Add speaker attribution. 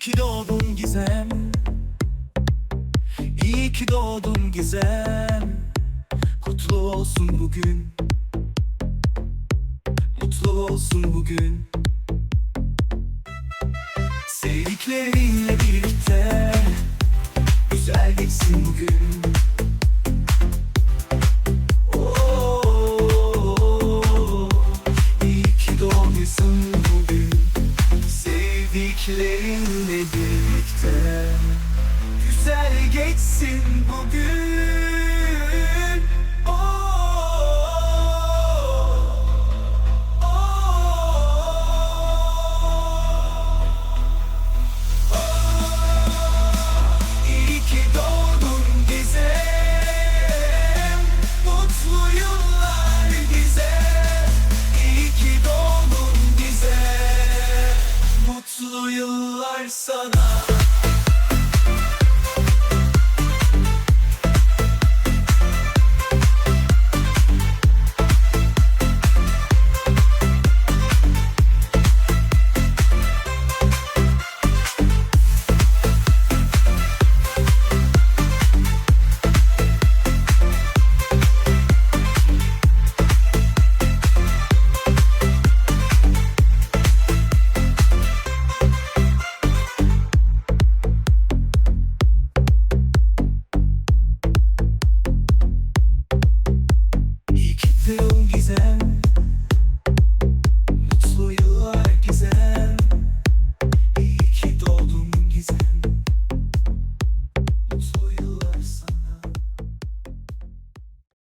Speaker 1: ki doğdun Gizem. İyi ki doğdun Gizem. Kutlu olsun bugün. Mutlu olsun bugün. Sevdiklerinle birlikte Güzel geçsin bugün. Oo, İyi ki doğmuşsun Sevdiklerinle birlikte Güzel geçsin sana